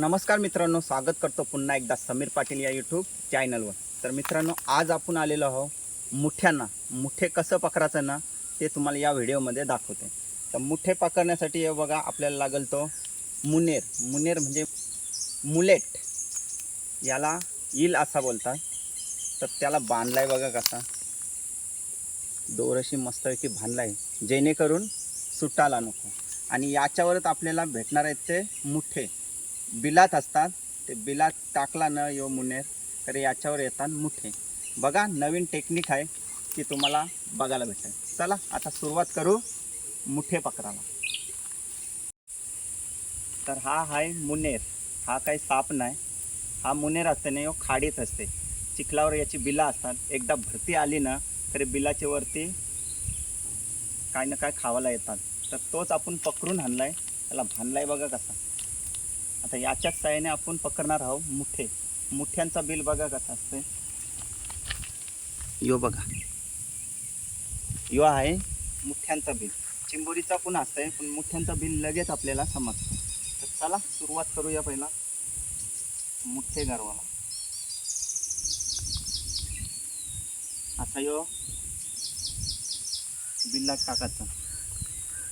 नमस्कार मित्रांनो स्वागत करतो पुन्हा एकदा समीर पाटील या यूट्यूब चॅनलवर तर मित्रांनो आज आपण आलेलो आहोत मुठ्यांना. मुठे कसं पकडायचं ना ते तुम्हाला या व्हिडिओमध्ये दाखवते. तर मुठे पकडण्यासाठी हे बघा आपल्याला लागेल तो मुनेर. मुनेर म्हणजे मुलेट. याला इल असा बोलतात. तर त्याला बांधला आहे बघा कसा. दोरशी मस्तपैकी बांधला आहे जेणेकरून सुटायला नको. आणि याच्यावरच आपल्याला भेटणार आहेत ते मुठे. बिलात असतात. ते बिलात टाकला न यो मुनेर तर याच्यावर येतात मुठे. बघा नवीन टेक्निक आहे की तुम्हाला बघायला भेटेल. चला आता सुरुवात करू मुठे पकडायला. तर हा आहे मुनेर. हा काही साप नाही. हा मुनेर असते ना यो खाडीत असते. चिखलावर याची बिला असतात. एकदा भरती आली ना तरी बिलाच्या वरती काय ना काय खावायला येतात. तर तोच आपण पकडून आणलाय. त्याला भानलाय बघा कसा. आता याच्याच साह्याने आपण पकडणार आहोत मुठे. मुठ्यांचा बिल बघा कसा असते. यो बघा. यो आहे मुठ्यांचा बिल. चिंबोरीचा पण असतंय पण मुठ्यांचा बिल लगेच आपल्याला समजतो. तर चला सुरुवात करूया पहिला. मुठे गरवाला असा यो. बिल्लात टाकायचा.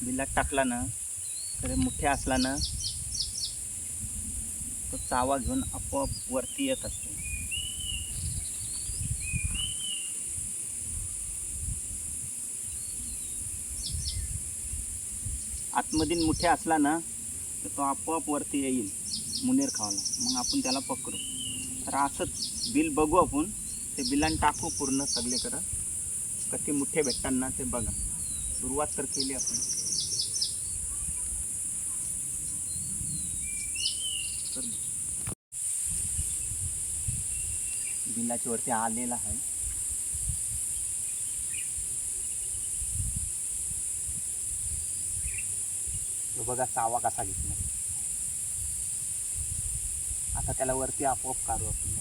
बिल्लात टाकला ना तर मुठे असला ना तो चावा घेऊन आपोआप वरती येत असतो. आतमधील मुठे असला ना तर तो आपोआप वरती येईल मुनेर खावाला. मग आपण त्याला पकडू. तर असंच बिल बघू आपण. ते बिलान टाकू पूर्ण सगळे करा कधी मुठे भेटतात ना ते बघा. सुरुवात तर केली आपण. बिलाच्या वरती आलेला आहे. तो बघा चावा कसा घेतला आता त्याला वरती आपोआप काढू आपण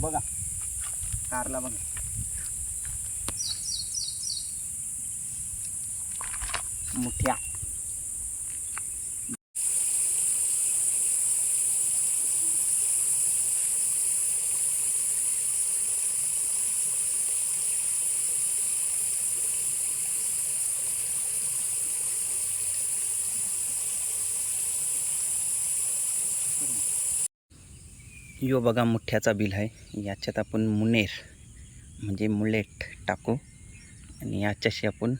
बघा. कारला बघा. मुठ्या. यो बघा मुठ्याचा बिल आहे. याच्यात आपण मुनेर म्हणजे मुलेट टाकू आणि याच्याशी आपण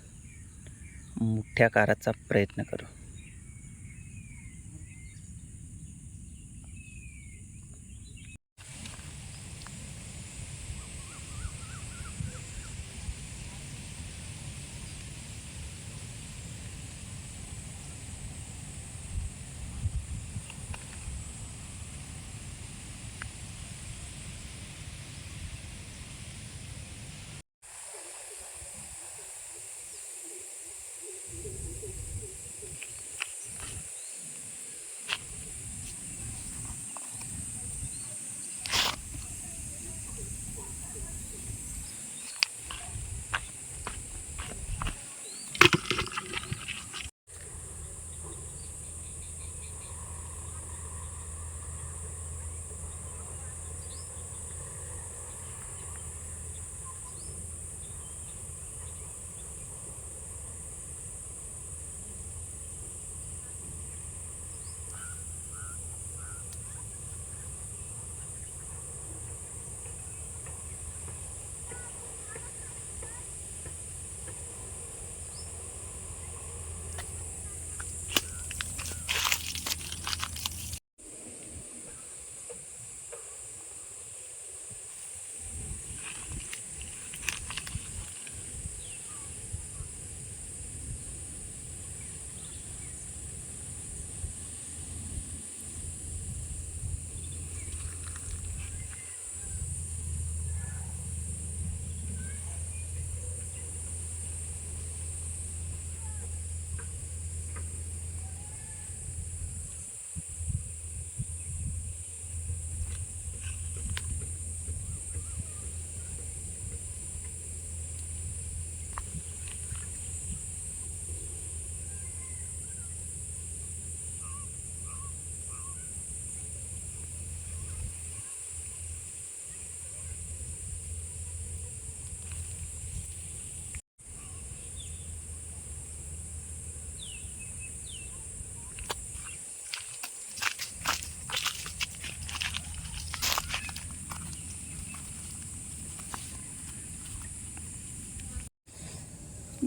मुठ्या काराचा प्रयत्न करू.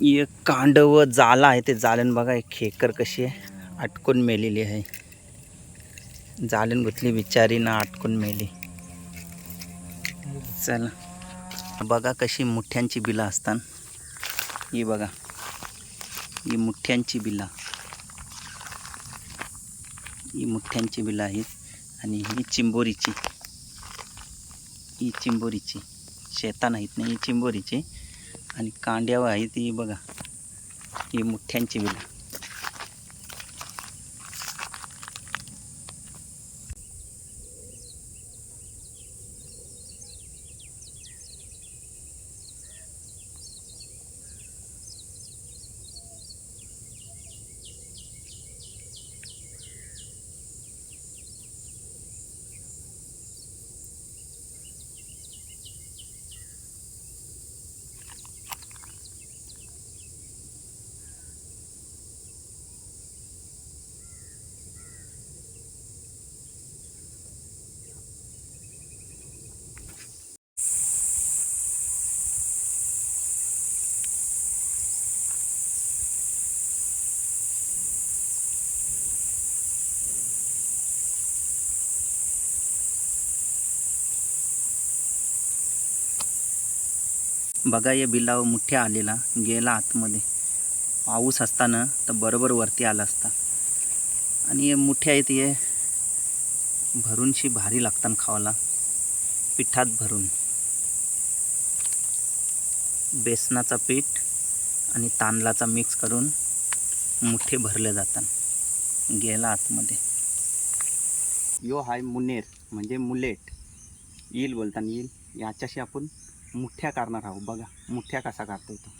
एक कांड व जाला आहे ते जालन बघा एक खेकर कशी आहे अटकून मेलेली आहे. जालन गुतली बिचारी ना अटकून मेली. चला बघा कशी मुठ्यांची बिलं असतात. ही बघा ही मुठ्यांची बिला. ही मुठ्यांची बिलं आहेत आणि ही चिंबोरीची. ही चिंबोरीची. शेता नाहीत नाही ही चिंबोरीची. आणि कांड्यावर आहे ती बघा ही मुठ्ठ्यांची बिलं. बघा या बिलावर मुठ्या आलेला गेला आतमध्ये. पाऊस असताना तर बरोबर वरती आला असता. आणि हे मुठ्या आहेत हे भरूनशी भारी लागतात खावाला. पिठात भरून. बेसनाचा पीठ आणि तांदळाचा मिक्स करून मुठे भरले जातात गेला आतमध्ये. यो हाय मुनेर म्हणजे मुलेट. येईल बोलताना येईल. याच्याशी आपण मुठ्या करणार आहोत. बघा मुठ्ठ्या कसा काढतो तो.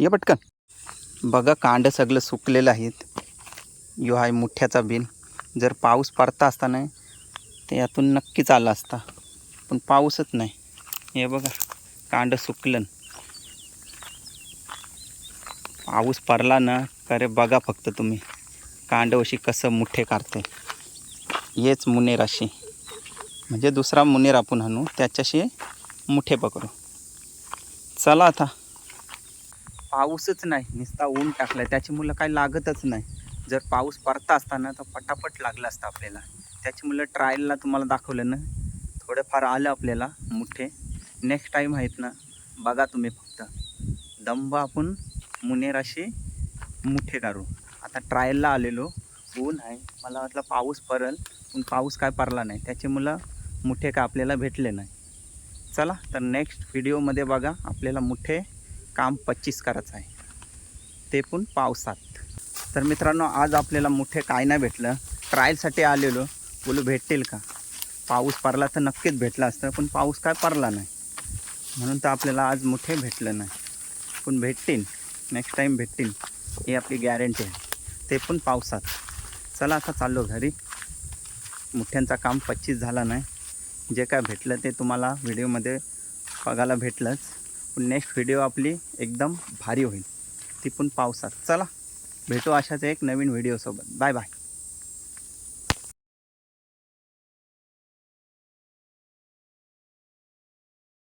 ये पटकन. बघा कांड सगळं सुकलेलं आहेत. यो आहे मुठ्याचा बिल जर पाऊस पडता असता नाही तर यातून नक्कीच आला असता. पण पाऊसच नाही. हे बघा कांड सुकलं पाऊस पडला ना अरे बघा फक्त तुम्ही. कांड अशी कसं मुठे काढते. हेच मुनेराशी म्हणजे दुसरा मुनेर आपण आणू त्याच्याशी मुठे पकडू. चला आता. पाऊसच नाही नुसता ऊन टाकलाय. त्याची मुलं काही लागतच नाही. जर पाऊस पडता असताना तर पटापट लागला असता आपल्याला. त्याची मुलं ट्रायलला तुम्हाला दाखवलं ना थोडेफार आलं आपल्याला मोठे. नेक्स्ट टाईम आहेत ना बघा तुम्ही फक्त. दंब आपण मुनेराशी मुठे काढू आता ट्रायलला आलेलो ऊन आहे. मला वाटलं पाऊस पडल पण पाऊस काय पडला नाही. त्याचे मुलं मुठे का आपल्याला भेटले नाही. चला तर नेक्स्ट व्हिडिओमध्ये बघा आपल्याला मुठे काम पच्चीस करायचं आहे. ते पण पावसात. तर मित्रांनो आज आपल्याला मोठे काय नाही भेटलं. ट्रायलसाठी आलेलो. बोलू भेटतील का? पाऊस पडला तर नक्कीच भेटला असतं पण पाऊस काय पडला नाही. म्हणून तर आपल्याला आज मोठे भेटलं नाही. पण भेटतील. नेक्स्ट टाईम भेटतील. ही आपली गॅरंटी आहे. ते पण पावसात. चला आता चाललो घरी. मुठ्यांचा काम पच्चीस झाला नाही. जे काय भेटलं ते तुम्हाला व्हिडिओमध्ये बघायला भेटलंच. नेक्स्ट व्हिडिओ आपली एकदम भारी होईल. ती पण पावसात. चला भेटू अशाच एक नवीन व्हिडिओसोबत बाय बाय